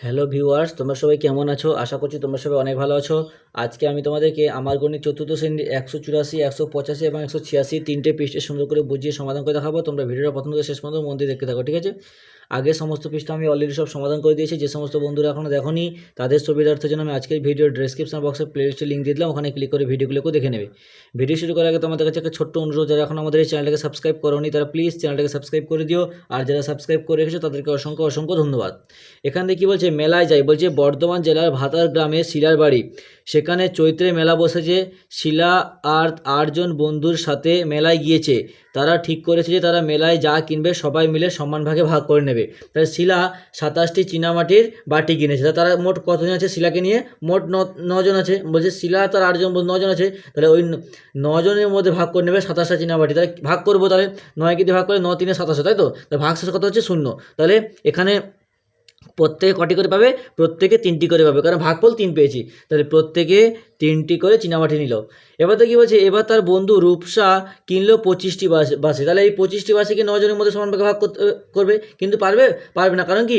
Hello viewers তোমরা সবাই কেমন আছো? আশা করছি তোমরা সবাই অনেক ভালো আছো। আজকে আমি তোমাদেরকে আমার গণিত চতুর্থ শ্রেণির একশো চুরাশি, একশো পঁচাশি এবং একশো ছিয়াশি তিনটে পৃষ্ঠে সুন্দর করে বুঝিয়ে সমাধান করে দেখাবো। তোমরা ভিডিওটা প্রথম থেকে শেষ পর্যন্ত মন দিয়ে দেখতে থাকো, ঠিক আছে? আগে সমস্ত পৃষ্ঠা আমি অলরেডি সব সমাধান করে দিয়েছি। যে সমস্ত বন্ধুরা এখনও দেখোনি, তাদের সুবিধার্থের জন্য আমি আজকের ভিডিও ডেসক্রিপশন বক্সে প্লেলিস্টের লিঙ্ক দিয়ে দিলাম, ওখানে ক্লিক করে ভিডিওগুলোকে দেখে নেবে। ভিডিও শুরু করার আগে তোমাদের কাছে একটা ছোট্ট অনুরোধ, যারা এখন আমাদের এই চ্যানেলটাকে সাবস্ক্রাইব করোনি, তারা প্লিজ চ্যানেলটাকে সাবস্ক্রাইব করে দিও। আর যারা সাবস্ক্রাইব করে রেখেছো, তাদেরকে অসংখ্য অসংখ্য ধন্যবাদ। এখান থেকে কী বলছে? মেলায় যাই। বলছে, বর্ধমান জেলার ভাতার গ্রামে শিলার বাড়ি। সেখানে চৈত্রে মেলা বসেছে। শিলা আর আটজন বন্ধুর সাথে মেলায় গিয়েছে। তারা ঠিক করেছে যে তারা মেলায় যা কিনবে সবাই মিলে সমান ভাগে ভাগ করে নেবে। তাহলে শিলা সাতাশটি চীনামাটির বাটি কিনেছে। তারা মোট কতজন আছে শিলাকে নিয়ে? মোট নজন আছে। বলছে শিলা তার আটজন নজন আছে। তাহলে ওই নজনের মধ্যে ভাগ করে নেবে সাতাশটা চীনামাটি। তাহলে ভাগ করব তাহলে? নয় দিয়ে ভাগ করে ন তিনে সাতাশে তাই তো? তাহলে ভাগ শেষ কত হচ্ছে? শূন্য। তাহলে এখানে প্রত্যেকে কটি করে পাবে? প্রত্যেকে তিনটি করে পাবে। কারণ ভাগফল তিন পেয়েছি। তাহলে প্রত্যেকে তিনটি করে চীনামাটি নিল। এবার তো কী বলছে? এবার তার বন্ধু রূপসা কিনলো পঁচিশটি বাস বাসে। তাহলে এই পঁচিশটি বাসে কি নজনের মধ্যে সমান ভাগে ভাগ করবে? কিন্তু পারবে? পারবে না। কারণ কি?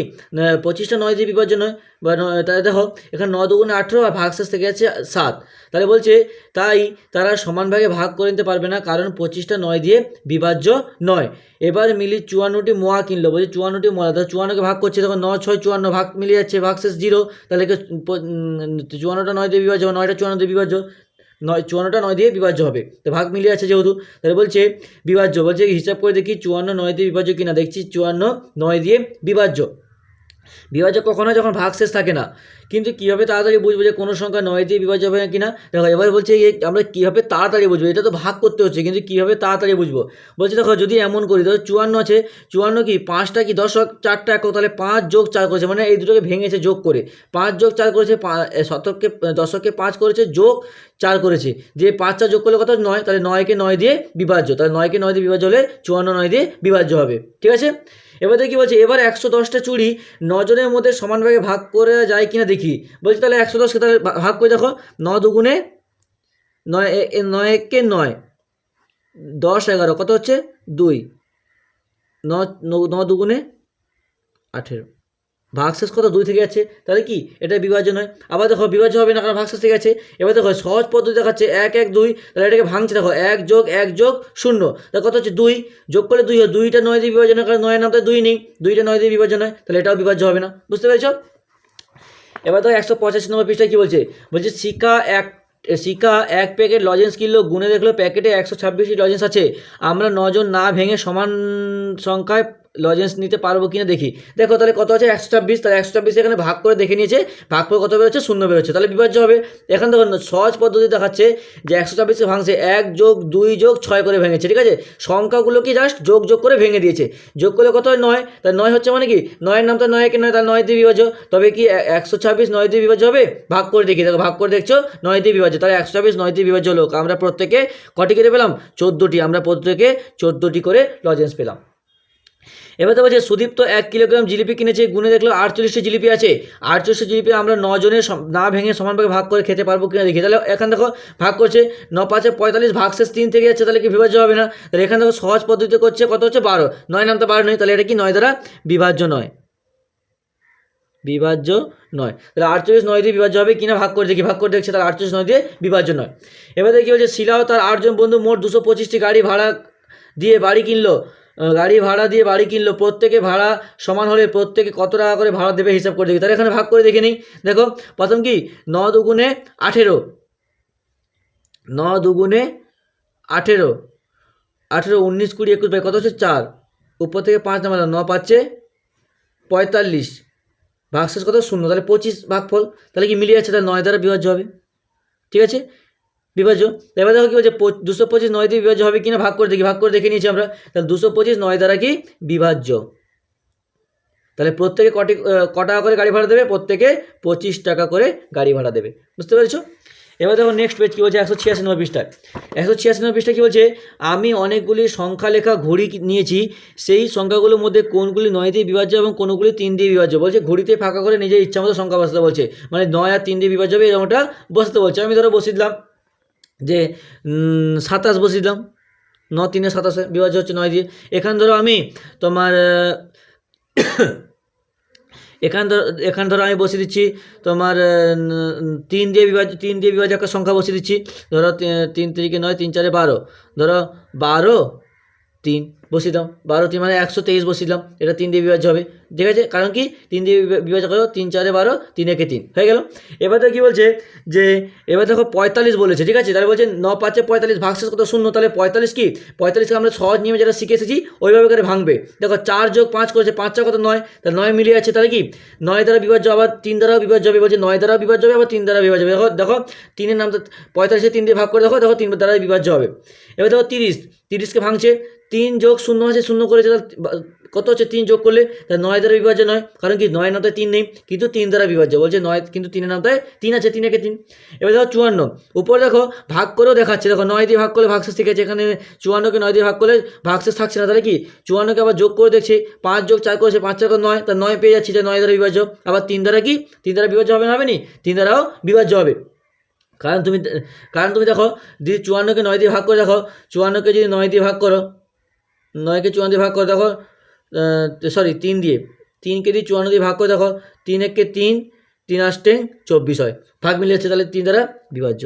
পঁচিশটা নয় দিয়ে বিভাজ্য নয়। বা তাহলে দেখো, এখানে ন দুগুণে আঠেরো আর ভাগশেষ থেকে আছে সাত। তাহলে বলছে, তাই তারা সমান ভাগে ভাগ করে নিতে পারবে না। কারণ পঁচিশটা নয় দিয়ে বিভাজ্য নয়। এবার মিলি চুয়ান্নটি মোয়া কিনলো। বলছে, চুয়ান্নটি মোয়া। তাহলে চুয়ান্নকে ভাগ করছে। তখন ন ছয় চুয়ান্ন ভাগ মিলে যাচ্ছে ভাগশেষ জিরো তাহলে চুয়ান্নটা নয় দিয়ে বিভাজ্য নয়টা চুয়ান্ন দিয়ে বিভাজ্য, নয়, চুয়ান্নটা নয় দিয়ে বিভাজ্য হবে। তো ভাগ মিলে যাচ্ছে যেহেতু, তাহলে বলছে বিভাজ্য, বলছে হিসাব করে দেখি চুয়ান্ন নয় দিয়ে বিভাজ্য কিনা, দেখছি চুয়ান্ন নয় দিয়ে বিভাজ্য। বিভাজ্য কখনো যখন ভাগশেষ থাকে না। কিন্তু কীভাবে তাড়াতাড়ি বুঝব যে কোনো সংখ্যা নয় দিয়ে বিভাজ্য হবে কি কিনা? দেখো, এবার বলছে আমরা কীভাবে তাড়াতাড়ি বুঝব? এটা তো ভাগ করতে হচ্ছে, কিন্তু কীভাবে তাড়াতাড়ি বুঝব? বলছে, দেখো, যদি এমন করি ধরো চুয়ান্ন আছে। চুয়ান্ন কি? পাঁচটা কি? দশক, চারটা একক তাহলে পাঁচ যোগ চার করেছে মানে এই দুটোকে ভেঙেছে, যোগ করে। পাঁচ যোগ চার করেছে শতককে, দশককে পাঁচ করেছে, যোগ চার করেছে। যে পাঁচটা যোগ করলে কত? নয়। তাহলে নয়কে নয় দিয়ে বিভাজ্য। তাহলে নয়কে নয় দিয়ে বিভাজ্য হলে চুয়ান্ন নয় দিয়ে বিভাজ্য হবে। ঠিক আছে? এবার দেখি বলছে, এবার একশো দশটা চুড়ি নজনের মধ্যে সমানভাবে ভাগ করে যায় কিনা দেখি। বলছি তাহলে একশো দশকে তাহলে ভাগ করে দেখো, ন দুগুণে নয় নয় একে নয়, দশ এগারো, কত হচ্ছে? দুই ন দুগুণে আঠেরো। ভাগশেষ কত দুই থেকে আছে তাহলে কি? এটা বিভাজ্য নয়। আবার দেখো, বিভাজ্য হবে না কারণ ভাগশেষ থেকে আছে এবার দেখো, সহজ পদ্ধতি দেখাচ্ছে এক এক, দুই। তাহলে এটাকে ভাঙছে দেখো, এক যোগ এক যোগ শূন্য। তাহলে কত হচ্ছে? দুই। যোগ করলে দুই হয়। দুইটা নয় দিয়ে বিভাজন হয় কারণ নয়ের নামতে দুই নেই। দুইটা নয় দিয়ে বিভাজন হয় তাহলে এটাও বিভাজ্য হবে না। বুঝতে পেরেছ? এবার তো একশো পঁচাশি নম্বর পৃষ্ঠায় কী বলছে? বলছে, শিকা এক শিকা এক প্যাকেট লজেন্স কিনলো, গুনে দেখল, প্যাকেটে একশো ছাব্বিশটি লজেন্স আছে। আমরা নজন না ভেঙে সমান সংখ্যায় লজেন্স নিতে পারব কিনা দেখি। দেখো তাহলে কত আছে? একশো ছাব্বিশ, তাহলে একশো ছাব্বিশ এখানে ভাগ করে দেখে নিয়েছে। ভাগ করে কত বেরোচ্ছে? শূন্য বেরোচ্ছে। তাহলে বিভাজ্য হবে। এখানে দেখো সহজ পদ্ধতি দেখাচ্ছে যে একশো ছাব্বিশে ভাঙছে। এক যোগ দুই যোগ ছয় করে ভেঙেছে, ঠিক আছে? সংখ্যাগুলোকে জাস্ট যোগ যোগ করে ভেঙে দিয়েছে। যোগ করলে কত হয়? নয়। তাহলে নয় হচ্ছে মানে কি? নয়ের নাম তো নয় কি নয়, তাহলে নয় দিয়ে বিভাজ্য। তবে কি একশো ছাব্বিশ নয় দিয়ে বিভাজ্য হবে? ভাগ করে দেখি। দেখো, ভাগ করে দেখছ? নয় দিয়ে বিভাজ্য। তাহলে একশো ছাব্বিশ নয় দিয়ে বিভাজ্য হলো আমরা প্রত্যেকে কটি করে পেলাম? চোদ্দোটি। আমরা প্রত্যেকে চোদ্দোটি করে লজেন্স পেলাম। এবার তো বলছে সুদীপ্ত এক কিলোগ্রাম জিলিপি কিনেছে গুনে দেখল আটচল্লিশটি জিলিপি আছে। আটচল্লিশটি জিলিপি আমরা নজনের সম- না ভেঙে সমানভাবে ভাগ করে খেতে পারব কিনা দেখি। তাহলে এখানে দেখো ভাগ করছে, ন পাঁচে পঁয়তাল্লিশ ভাগ শেষ তিন থেকে যাচ্ছে, তাহলে কি বিভাজ্য হবে না? তাহলে এখানে দেখো সহজ পদ্ধতিতে করছে, কত হচ্ছে? বারো। নয় নামতে বারো নয়, তাহলে এটা কি নয় দ্বারা বিভাজ্য নয়। বিভাজ্য নয়। তাহলে আটচল্লিশ নয় দিয়ে বিভাজ্য হবে কিনা ভাগ করে দেখি, ভাগ করে দেখছে, তাহলে আটচল্লিশ নয় দিয়ে বিভাজ্য নয়। এবার দেখি বলছে শিলাও তার আটজন বন্ধু মোট দুশো পঁচিশটি গাড়ি ভাড়া দিয়ে বাড়ি কিনলো। গাড়ি ভাড়া দিয়ে বাড়ি কিনলো, প্রত্যেকে ভাড়া সমান হলে প্রত্যেকে কত টাকা করে ভাড়া দেবে হিসাব করে দেখি। তাহলে এখানে ভাগ করে দেখে নিই। দেখো, প্রথম কি? ন দুগুণে আঠেরো। ন দুগুণে আঠেরো। আঠেরো, উনিশ, কুড়ি, একুশ বাই কত হচ্ছে? চার। উপর থেকে পাঁচ নাম্বার ন পাচ্ছে পঁয়তাল্লিশ। ভাগশেষ কত? শূন্য। তাহলে পঁচিশ ভাগফল। তাহলে কি মিলিয়ে যাচ্ছে? তাহলে নয় দ্বারা বিভাজ্য হবে। ঠিক আছে? বিভাজ্য। এবার দেখো কি বলছে দুশো পঁচিশ নয় দিয়ে বিভাজ্য হবে কিনা? ভাগ করে দেখি, ভাগ করে দেখে নিয়েছি আমরা। তাহলে দুশো পঁচিশ নয় দ্বারা কি? বিভাজ্য। তাহলে প্রত্যেকে কটি ক টাকা করে গাড়ি ভাড়া দেবে? প্রত্যেকে পঁচিশ টাকা করে গাড়ি ভাড়া দেবে। বুঝতে পেরেছ? এবার দেখো নেক্সট পেজ কী বলছে? একশো ছিয়াশি নম্বর পৃষ্ঠায়। একশো ছিয়াশি নম্বর পৃষ্ঠায় কী বলছে? আমি অনেকগুলি সংখ্যা লেখা ঘড়ি নিয়েছি। সেই সংখ্যাগুলোর মধ্যে কোনগুলি নয় দিয়ে বিভাজ্য এবং কোনগুলি তিন দিয়ে বিভাজ্য? বলছে ঘড়িতে ফাঁকা করে নিজের ইচ্ছা মতো সংখ্যা বসাতে বলছে। মানে নয় আর তিন দিয়ে বিভাজ্য হবে, এরকমটা বসাতে বলছে। আমি ধরো বসিয়ে দিলাম। যে সাতাশ বসিয়ে দিলাম ন, তিনে সাতাশে, বিভাজ্য হচ্ছে নয় দিয়ে। এখান ধরো আমি তোমার এখান ধরো এখান ধরো আমি বসিয়ে দিচ্ছি তোমার তিন দিয়ে বিভাজ তিন দিয়ে বিভাজ্য একটা সংখ্যা বসে দিচ্ছি। ধরো তিন তিরিকে নয়, তিন চারে বারো। ধরো, বারো, তিন। বসিয়ে দাও বারো তিন মানে একশো তেইশ বসিয়ে এটা তিন দিয়ে বিভাজ্য হবে। ঠিক আছে? কারণ কি? তিন দিয়ে বিভা- বিভাজ্য করো, তিন চারে বারো, তিন একে তিন। হয়ে গেল? এবার তো কী বলছে? যে এবার দেখো পঁয়তাল্লিশ বলেছে। ঠিক আছে? তাহলে বলছে ন পাঁচে পঁয়তাল্লিশ ভাগশেষ কত শূন্য? তাহলে পঁয়তাল্লিশ কি? পঁয়তাল্লিশকে আমরা সহজ নিয়মে যেটা শিখে এসেছি, ওইভাবে করে ভাঙবে। দেখো চার যোগ পাঁচ করেছে, পাঁচ চার কত? নয়। তাহলে নয় মিলিয়ে আছে তাহলে কি? নয় দ্বারা বিভাজ্য আবার তিন দ্বারাও বিভাজ্য হবে। বলছে নয় দ্বারা বিভাজ্য হবে, আবার তিন দ্বারা বিভাজ্য হবে। দেখো দেখো, তিনের নাম তো পঁয়তাল্লিশে তিন দিয়ে ভাগ করে দেখো দেখো তিন দ্বারা বিভাজ্য হবে। এবার দেখো তিরিশ। তিরিশকে ভাঙছে। তিন যোগ শূন্য আছে, শূন্য করেছে কত হচ্ছে? তিন যোগ করলে, তাহলে নয় দ্বারা বিভাজ্য নয়। কারণ কি? নয় নামতায় তিন নেই, কিন্তু তিন দ্বারা বিভাজ্য। বলছে নয়, কিন্তু তিনের নামতায় তিন আছে, তিন একে তিন। এবার দেখো চুয়ান্ন। উপরে দেখো, ভাগ করেও দেখাচ্ছে। দেখো, নয় দিয়ে ভাগ করলে ভাগশেষ ঠিক আছে এখানে চুয়ান্নকে নয় দিয়ে ভাগ করলে ভাগশেষ থাকছে না। তাহলে কি? চুয়ান্নকে আবার যোগ করে দেখছি। পাঁচ যোগ চার করেছে, পাঁচ চার নয়, তা নয় পেয়ে যাচ্ছি, যে নয় দ্বারা বিভাজ্য। আবার তিন দ্বারা কি? তিন দ্বারা বিভাজ্য হবে না, হবে নি? তিন দ্বারাও বিভাজ্য হবে। কারণ তুমি কারণ তুমি দেখো, যদি চুয়ান্নকে নয় দিয়ে ভাগ করে দেখো, চুয়ান্নকে যদি নয় দিয়ে ভাগ করো নয়কে চুয়ান্ন দিয়ে ভাগ করে দেখো সরি তিন দিয়ে। তিনকে দিয়ে চুয়ান্ন দিয়ে ভাগ করে দেখো, তিন একে তিন তিন আষ্টে চব্বিশ হয়। ভাগ মিলে যাচ্ছে তাহলে তিন দ্বারা বিভাজ্য।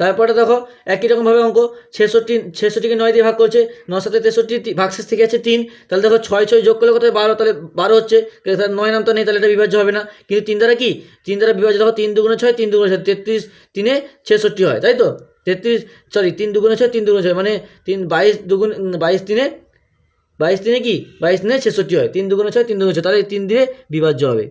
তারপরে দেখো, একই রকমভাবে অঙ্ক, ছেষট্টি, ছেষট্টিকে নয় দিয়ে ভাগ করছে ন সাথে তেষট্টি ভাগশেষ থেকে আছে তিন, তাহলে দেখো ছয় ছয় যোগ করলে কত হয়? বারো, তাহলে বারো হচ্ছে, তাহলে নয় নাম তো নেই, তাহলে এটা বিভাজ্য হবে না। কিন্তু তিন দ্বারা কি? তিন দ্বারা বিভাজ্য, দেখো তিন দুগুণে ছয়, তিন দুগুণে ছয় তেত্রিশ, তিনে ছেষট্টি হয়, তাই তো? তেত্রিশ সরি তিন দুগুণে ছয়, তিন দুগুণে ছয় মানে তিন, বাইশ দুগুণ, বাইশ তিনে, বাইশ দিনে কি? বাইশ দিনে ছেষট্টি হয়। তিন দুগুণে ছয়, তিন দুগুণে ছয়, তাহলে তিন দিনে বিভাজ্য হবে।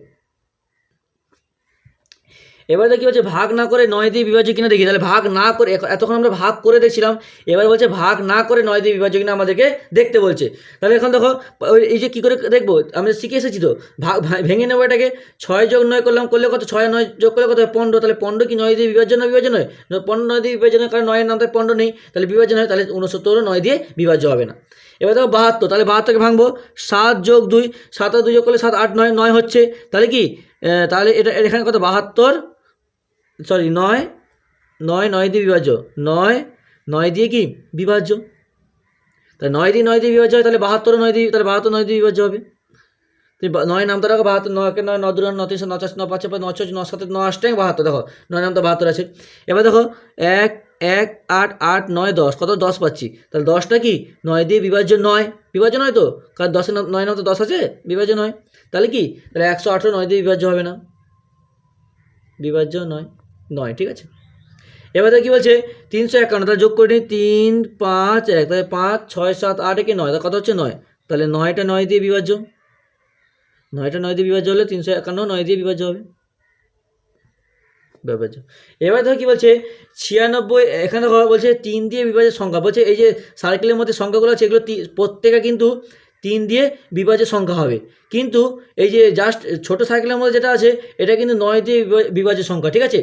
এবার দেখি হচ্ছে ভাগ না করে নয় দিয়ে বিভাজ্য কিনা দেখি। তাহলে ভাগ না করে এতক্ষণ আমরা ভাগ করে দেখছিলাম, এবার বলছে, ভাগ না করে নয় দিয়ে বিভাজ্য কিনা আমাদেরকে দেখতে বলছে। তাহলে এখন দেখো এই যে কী করে দেখব, আমরা শিখে এসেছি তো, ভাগ ভেঙে নেব এটাকে, ছয় যোগ নয় করলাম, করলে কত, ছয় নয় যোগ করলে কত? পনেরো, তাহলে পনেরো কি নয় দিয়ে বিভাজ্য নয় বিভাজ্য নয়? ন- পনেরো নয় দিয়ে বিভাজ্য নয়, কারণ নয়ের নাম তাই পনেরো নেই, তাহলে বিভাজ্য নয়, তাহলে উনসত্তরও নয় দিয়ে বিভাজ্য হবে না। এবার দেখো বাহাত্তর, তাহলে বাহাত্তরকে ভাঙবো, সাত যোগ দুই, সাত আর দুই যোগ করলে সাত, আট, নয় নয় হচ্ছে, তাহলে কি? তাহলে এটা, এখানে কত, বাহাত্তর সরি নয় নয় নয় দিয়ে বিভাজ্য। নয় নয় দিয়ে কি? বিভাজ্য। তাহলে নয় দিয়ে নয় দিয়ে বিভাজ্য হয়, তাহলে বাহাত্তর নয় দিয়ে, তাহলে বাহাত্তর নয় দিয়ে বিভাজ্য হবে। নয় নামটা রাখো বাহাত্তর নয়কে নয় ন দুই ন তিন ন চার ন পাঁচ ন ছয় ন সাত ন আটটাই বাহাত্তর, দেখো, নয় নামটা বাহাত্তর আছে। এবার দেখো, এক এক, আট আট, নয়, দশ, কত? দশ পাচ্ছি। তাহলে দশটা কি? নয় দিয়ে বিভাজ্য নয়। বিভাজ্য নয় তো? কারণ দশে নয় নাম তো দশ আছে, বিভাজ্য নয়। তাহলে কি? তাহলে একশো আঠেরো নয় দিয়ে বিভাজ্য হবে না। বিভাজ্য নয়। নয়, ঠিক আছে? এবার দেখো কি বলছে? তিনশো একান্ন, তাহলে যোগ করে নিই তিন, পাঁচ, এক, তাহলে পাঁচ, ছয়, সাত, আট, একে নয়, তাহলে কত হচ্ছে নয়? তাহলে নয়টা নয় দিয়ে বিভাজ্য। নয়টা নয় দিয়ে বিভাজ্য হলে তিনশো একান্ন নয় দিয়ে বিভাজ্য হবে। বিভাজ্য। এবার দেখো কি বলছে? ছিয়ানব্বই, এখানে বলছে তিন দিয়ে বিভাজ্যের সংখ্যা। বলছে এই যে সার্কেলের মধ্যে সংখ্যাগুলো আছে, এগুলো প্রত্যেকে কিন্তু তিন দিয়ে বিভাজ্যের সংখ্যা হবে। কিন্তু এই যে জাস্ট ছোট সাইকেলের মধ্যে যেটা আছে, এটা কিন্তু নয় দিয়ে বিভা- বিভাজ্যের সংখ্যা, ঠিক আছে?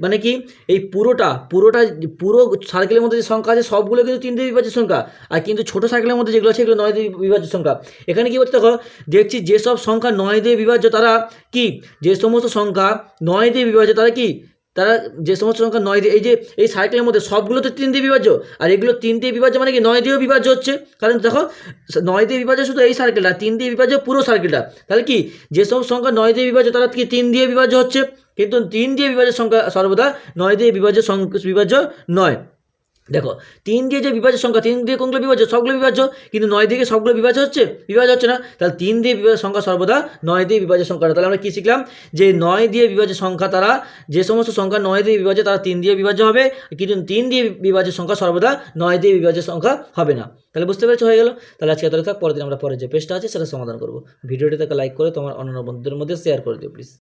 মানে কি? এই পুরোটা পুরোটা পুরো সাইকেলের মধ্যে যে সংখ্যা আছে, সবগুলো কিন্তু তিন দিয়ে বিভাজ্যের সংখ্যা। আর কিন্তু ছোট সাইকেলের মধ্যে যেগুলো আছে, এগুলো নয় দিয়ে বিভাজ্য সংখ্যা। এখানে কী বলছে দেখো, দেখছি যেসব সংখ্যা নয় দিয়ে বিভাজ্য তারা কি? যে সমস্ত সংখ্যা নয় দিয়ে বিভাজ্য তারা কি? তারা যে সমস্ত সংখ্যা নয় দিয়ে এই যে এই সাইকেলের মধ্যে সবগুলো তো তিন দিয়ে বিভাজ্য, আর এগুলো তিন দিয়ে বিভাজ্য মানে কি? নয় দিয়েও বিভাজ্য হচ্ছে। কারণ দেখো, নয় দিয়ে বিভাজ্য শুধু এই সার্কেলটা তিন দিয়ে বিভাজ্য পুরো সার্কেলটা তাহলে কি? যে সমস্ত সংখ্যা নয় দিয়ে বিভাজ্য, তারা কি তিন দিয়ে বিভাজ্য হচ্ছে? কিন্তু তিন দিয়ে বিভাজ্যের সংখ্যা সর্বদা নয় দিয়ে বিভাজ্য বিভাজ্য নয়। দেখো, তিন দিয়ে যে বিভাজ্য সংখ্যা, তিন দিয়ে কোনগুলো বিভাজ্য? সবগুলো বিভাজ্য। কিন্তু নয় দিকে সবগুলো বিভাজ্য হচ্ছে? বিভাজ্য হচ্ছে না। তাহলে তিন দিয়ে বিভাজ্য সংখ্যা সর্বদা নয় দিয়ে বিভাজ্য সংখ্যা তাহলে আমরা কী শিখলাম? যে নয় দিয়ে বিভাজ্য সংখ্যা তারা, যে সমস্ত সংখ্যা নয় দিয়ে বিভাজ্য, তারা তিন দিয়ে বিভাজ্য হবে। কিন্তু তিন দিয়ে বিভাজ্য সংখ্যা সর্বদা নয় দিয়ে বিভাজ্য সংখ্যা হবে না। তাহলে বুঝতে পেরেছ? হয়ে গেল। তাহলে আজকে এতটা থাক। পরের দিন আমরা পরের যে পেজটা আছে, সেটা সমাধান করব। ভিডিওটি তাকে লাইক করে তোমার অন্যান্য বন্ধুদের মধ্যে শেয়ার করে দিও প্লিজ